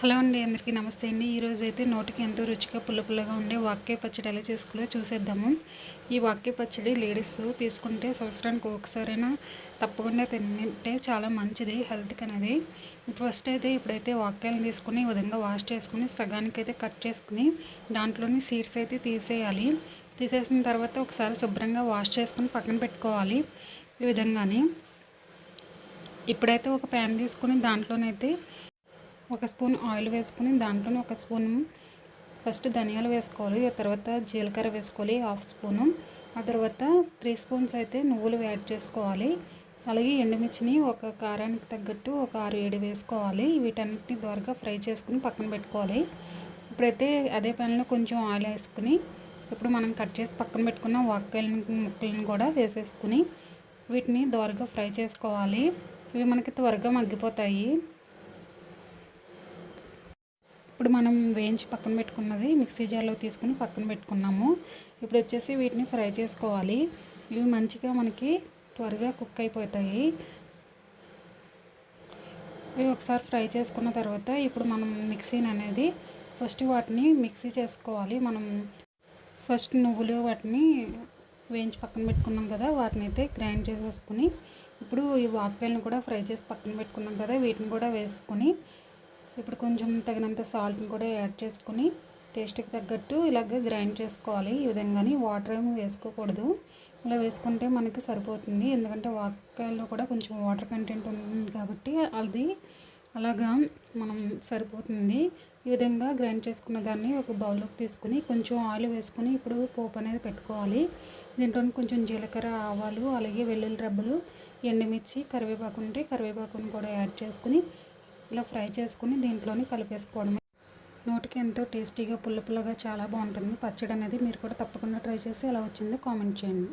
Hello అండి అందరికీ నమస్తే అండి. ఈరోజు అయితే నోటికి ఎంతో రుచిగా పుల్ల పుల్లగా ఉండే వాక్య పచ్చడి ఎలా చేసుకోలో చూసేద్దాము. ఈ వాక్య పచ్చడి లేడీస్ తీసుకుంటే సంవత్సరానికి ఒకసారైనా తప్పకుండా తింటే చాలా మంచిది హెల్త్కి అనేది. ఫస్ట్ అయితే ఇప్పుడైతే వాక్యాలను తీసుకుని ఈ విధంగా వాష్ చేసుకుని సగానికి అయితే కట్ చేసుకుని దాంట్లోని సీడ్స్ అయితే తీసేయాలి. తీసేసిన తర్వాత ఒకసారి శుభ్రంగా వాష్ చేసుకుని పక్కన పెట్టుకోవాలి ఈ విధంగానే. ఇప్పుడైతే ఒక ప్యాన్ తీసుకుని దాంట్లోనైతే ఒక స్పూన్ ఆయిల్ వేసుకుని దాంట్లోనే ఒక స్పూన్ ఫస్ట్ ధనియాలు వేసుకోవాలి ఆ తర్వాత జీలకర్ర వేసుకోవాలి హాఫ్ స్పూను. ఆ తర్వాత త్రీ స్పూన్స్ అయితే నువ్వులు యాడ్ చేసుకోవాలి. అలాగే ఎండుమిర్చిని ఒక కారానికి తగ్గట్టు ఒక ఆరు ఏడు వేసుకోవాలి. వీటన్నిటిని ద్వారగా ఫ్రై చేసుకుని పక్కన పెట్టుకోవాలి. ఇప్పుడైతే అదే ప్యాన్లో కొంచెం ఆయిల్ వేసుకుని ఇప్పుడు మనం కట్ చేసి పక్కన పెట్టుకున్న వాక్కాయలను ముక్కలను కూడా వేసేసుకుని వీటిని దోరగా ఫ్రై చేసుకోవాలి. ఇవి మనకి త్వరగా మగ్గిపోతాయి. ఇప్పుడు మనం వేయించి పక్కన పెట్టుకున్నది మిక్సీ జార్లో తీసుకుని పక్కన పెట్టుకున్నాము. ఇప్పుడు వచ్చేసి వీటిని ఫ్రై చేసుకోవాలి. ఇవి మంచిగా మనకి త్వరగా కుక్ అయిపోతాయి. ఇవి ఒకసారి ఫ్రై చేసుకున్న తర్వాత ఇప్పుడు మనం మిక్సీని అనేది ఫస్ట్ వాటిని మిక్సీ చేసుకోవాలి. మనం ఫస్ట్ నువ్వులు వాటిని వేయించి పక్కన పెట్టుకున్నాం కదా వాటిని అయితే గ్రైండ్ చేసేసుకుని ఇప్పుడు ఈ వాక్యాలను కూడా ఫ్రై చేసి పక్కన పెట్టుకున్నాం కదా వీటిని కూడా వేసుకొని ఇప్పుడు కొంచెం తగినంత సాల్ట్ని కూడా యాడ్ చేసుకుని టేస్ట్కి తగ్గట్టు ఇలాగ గ్రైండ్ చేసుకోవాలి. ఈ విధంగాని వాటర్ ఏమి వేసుకోకూడదు. ఇలా వేసుకుంటే మనకి సరిపోతుంది. ఎందుకంటే వాకాయల్లో కూడా కొంచెం వాటర్ కంటెంట్ ఉంటుంది కాబట్టి అది అలాగా మనం సరిపోతుంది. ఈ విధంగా గ్రైండ్ చేసుకున్న దాన్ని ఒక బౌల్లోకి తీసుకుని కొంచెం ఆయిల్ వేసుకుని ఇప్పుడు పోపు అనేది పెట్టుకోవాలి. దీంట్లో కొంచెం జీలకర్ర ఆవాలు అలాగే వెల్లుల్లి రబ్బలు ఎండుమిర్చి కరివేపాకు ఉంటే కరివేపాకును కూడా యాడ్ చేసుకుని ఇలా ఫ్రై చేసుకుని దీంట్లోని కలిపేసుకోవడమే. నోటికి ఎంతో టేస్టీగా పుల్ల పుల్లగా చాలా బాగుంటుంది. పచ్చడి అనేది మీరు కూడా తప్పకుండా ట్రై చేసి ఎలా వచ్చిందో కామెంట్ చేయండి.